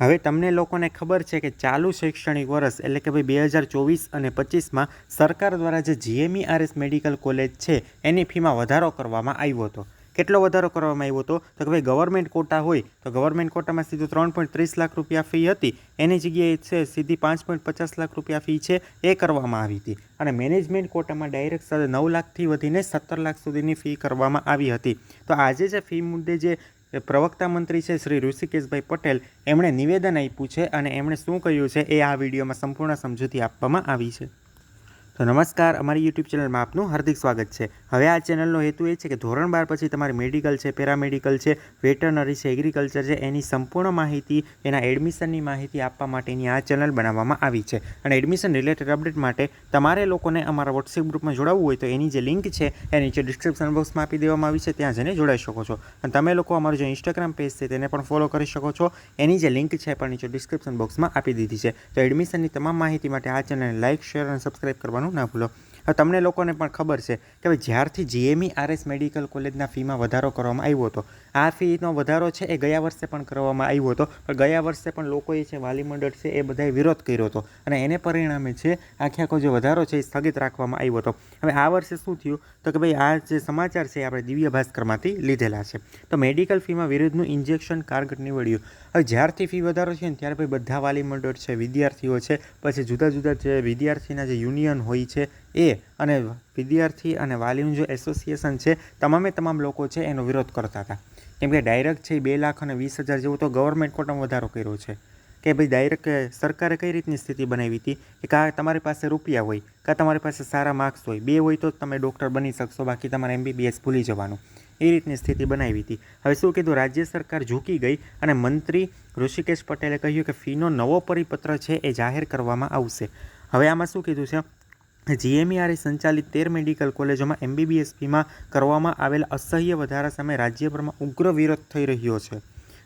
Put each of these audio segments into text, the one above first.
હવે તમને લોકોને ખબર છે કે ચાલુ શૈક્ષણિક વર્ષ એટલે કે ભાઈ બે હજાર ચોવીસ અને પચીસમાં સરકાર દ્વારા જે જીએમઈઆરએસ મેડિકલ કોલેજ છે, એની ફીમાં વધારો કરવામાં આવ્યો હતો. કેટલો વધારો કરવામાં આવ્યો હતો? તો કે ભાઈ ગવર્મેન્ટ કોટા હોય, તો ગવર્મેન્ટ કોટામાં સીધું ત્રણ પોઈન્ટ ત્રીસ લાખ રૂપિયા ફી હતી. એની જગ્યાએ છે, સીધી પાંચ પોઈન્ટ પચાસ લાખ રૂપિયા ફી છે, એ કરવામાં આવી હતી. અને મેનેજમેન્ટ કોટામાં ડાયરેક્ટ સાથે નવ લાખથી વધીને સત્તર લાખ સુધીની ફી કરવામાં આવી હતી. તો આજે જે ફી મુદ્દે જે પ્રવક્તા મંત્રી છે શ્રી ઋષિકેશભાઈ પટેલ. એમણે નિવેદન આપ્યું છે અને એમણે શું કહ્યું છે એ આ વિડીયોમાં સંપૂર્ણ સમજૂતી આપવામાં આવી છે. તો નમસ્કાર, અમારી યુટ્યુબ ચેનલમાં આપનું હાર્દિક સ્વાગત છે. હવે આ ચેનલનો હેતુ એ છે કે ધોરણ બાર પછી તમારી મેડિકલ છે, પેરામેડિકલ છે, વેટરનરી છે, એગ્રીકલ્ચર છે, એની સંપૂર્ણ માહિતી, એના એડમિશનની માહિતી આપવા માટેની આ ચેનલ બનાવવામાં આવી છે. અને એડમિશન રિલેટેડ અપડેટ માટે તમારે લોકોને અમારા વોટ્સએપ ગ્રુપમાં જોડાવવું હોય તો એની જે લિંક છે એ નીચે ડિસ્ક્રિપ્શન બોક્સમાં આપી દેવામાં આવી છે, ત્યાં જઈને જોડાઈ શકો છો. અને તમે લોકો અમારું જે ઇન્સ્ટાગ્રામ પેજ છે તેને પણ ફોલો કરી શકો છો. એની જે લિંક છે પણ નીચે ડિસ્ક્રિપ્શન બોક્સમાં આપી દીધી છે. તો એડમિશનની તમામ માહિતી માટે આ ચેનલને લાઇક શેર અને સબસ્ક્રાઇબ કરવાનું ના ભૂલો હવે તમને લોકોને પણ ખબર છે કે ભાઈ જ્યારથી જીએમઈ આરએસ મેડિકલ કોલેજના ફીમાં વધારો કરવામાં આવ્યો હતો, આ ફીનો વધારો છે એ ગયા વર્ષે પણ કરવામાં આવ્યો હતો, પણ ગયા વર્ષે પણ લોકોએ છે વાલી મંડળ છે એ બધાએ વિરોધ કર્યો હતો અને એને પરિણામે છે આખે આખો જે વધારો છે એ સ્થગિત રાખવામાં આવ્યો હતો. હવે આ વર્ષે શું થયું? તો કે ભાઈ આ જે સમાચાર છે એ આપણે દિવ્ય ભાસ્કરમાંથી લીધેલા છે. તો મેડિકલ ફીમાં વિરુદ્ધનું ઇન્જેક્શન કારગર નીવડ્યું. હવે જ્યારથી ફી વધારો છે ને ત્યારે ભાઈ બધા વાલી મંડળ છે, વિદ્યાર્થીઓ છે, પછી જુદા જુદા જે વિદ્યાર્થીના જે યુનિયન હોય છે એ અને વિદ્યાર્થી અને વાલીનું જે એસોસિએશન છે, તમામે તમામ લોકો છે એનો વિરોધ કરતા હતા. કેમ કે ડાયરેક્ટ છે બે લાખ અને વીસ હજાર જેવું તો ગવર્મેન્ટ કોટામાં વધારો કર્યો છે. કે ભાઈ ડાયરેક્ટ સરકારે કઈ રીતની સ્થિતિ બનાવી હતી? કે કાં તમારી પાસે રૂપિયા હોય, કાં તમારી પાસે સારા માર્ક્સ હોય, બે હોય તો તમે ડૉક્ટર બની શકશો, બાકી તમારે એમબીબીએસ ભૂલી જવાનું. એ રીતની સ્થિતિ બનાવી હતી. હવે શું કીધું? રાજ્ય સરકાર ઝૂકી ગઈ અને મંત્રી ઋષિકેશ પટેલે કહ્યું કે ફીનો નવો પરિપત્ર છે એ જાહેર કરવામાં આવશે. હવે આમાં શું કીધું છે? જીએમઈઆરએ સંચાલિત તેર મેડિકલ કોલેજોમાં એમબીબીએસ ફીમાં કરવામાં આવેલા અસહ્ય વધારા સામે રાજ્યભરમાં ઉગ્ર વિરોધ થઈ રહ્યો છે.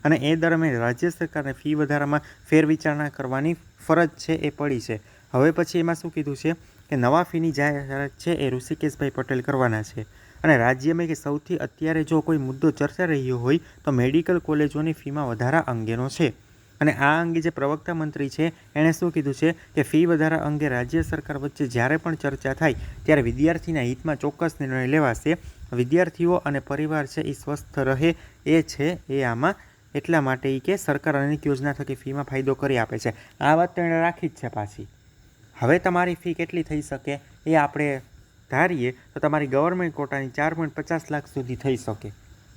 અને એ દરમિયાન રાજ્ય સરકારને ફી વધારામાં ફેરવિચારણા કરવાની ફરજ છે એ પડી છે. હવે પછી એમાં શું કીધું છે કે નવા ફીની જાહેરાત છે એ ઋષિકેશભાઈ પટેલ કરવાના છે. અને રાજ્યમાં કે સૌથી અત્યારે જો કોઈ મુદ્દો ચર્ચા રહ્યો હોય તો મેડિકલ કોલેજોની ફીમાં વધારા અંગેનો છે. અને આ અંગે જે પ્રવક્તા મંત્રી છે, એણે શું કીધું છે કે ફી વધારા અંગે રાજ્ય સરકાર વચ્ચે જ્યારે પણ ચર્ચા થાય, ત્યારે વિદ્યાર્થીના હિતમાં ચોક્કસ નિર્ણય લેવાશે. વિદ્યાર્થીઓ અને પરિવાર છે એ સ્વસ્થ રહે, એ છે, એ આમાં. એટલા માટે એ કે સરકાર અનેક યોજના થકી ફીમાં ફાયદો કરી આપે છે. આ વાત તો એણે રાખી જ છે પાછી. હવે તમારી ફી કેટલી થઈ શકે, એ આપણે ધારીએ, તો તમારી ગવર્મેન્ટ કોટાની ચાર પોઈન્ટ પચાસ લાખ સુધી થઈ શકે.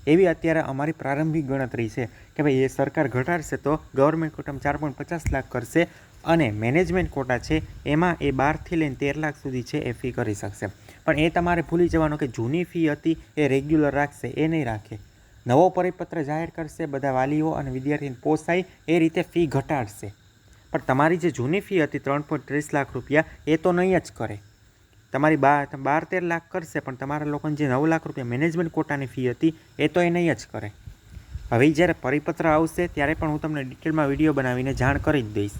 એવી અત્યારે અમારી પ્રારંભિક ગણતરી છે કે ભાઈ એ સરકાર ઘટાડશે તો ગવર્મેન્ટ કોટામાં ચાર પોઈન્ટ પચાસ લાખ કરશે અને મેનેજમેન્ટ કોટા છે એમાં એ બારથી લઈને તેર લાખ સુધી છે એ ફી કરી શકશે. પણ એ તમારે ભૂલી જવાનું કે જૂની ફી હતી એ રેગ્યુલર રાખશે, એ નહીં રાખે. નવો પરિપત્ર જાહેર કરશે, બધા વાલીઓ અને વિદ્યાર્થીને પોસાય, એ રીતે ફી ઘટાડશે. પણ તમારી જે જૂની ફી હતી ત્રણ પોઈન્ટ ત્રીસ લાખ રૂપિયા, એ તો નહીં જ કરે. તમારી બાર બાર તેર લાખ કરશે, પણ તમારા લોકોને જે નવ લાખ રૂપિયા મેનેજમેન્ટ કોટાની ફી હતી, એ તો એ નહીં જ કરે. હવે જ્યારે પરિપત્ર આવશે, ત્યારે પણ હું તમને ડિટેલમાં વીડિયો બનાવીને જાણ કરી જ દઈશ.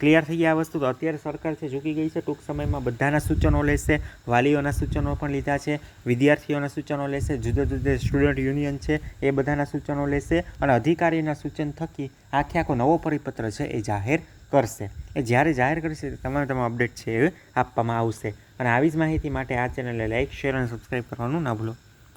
ક્લિયર થઈ ગયા આ વસ્તુ તો અત્યારે સરકાર છે, ઝૂકી ગઈ છે, ટૂંક સમયમાં બધાના સૂચનો લેશે, વાલીઓના સૂચનો પણ લીધા છે, વિદ્યાર્થીઓના સૂચનો લેશે, જુદા જુદા સ્ટુડન્ટ યુનિયન છે, એ બધાના સૂચનો લેશે, અને અધિકારીના સૂચન થકી આખે આખો નવો પરિપત્ર છે, એ જાહેર કરશે. એ જ્યારે જાહેર કરશે, તમારે તમામ અપડેટ છે એ આપવામાં આવશે. અને આવી જ માહિતી માટે આ ચેનલને લાઇક શેર અને સબસ્ક્રાઈબ કરવાનું ના ભૂલો.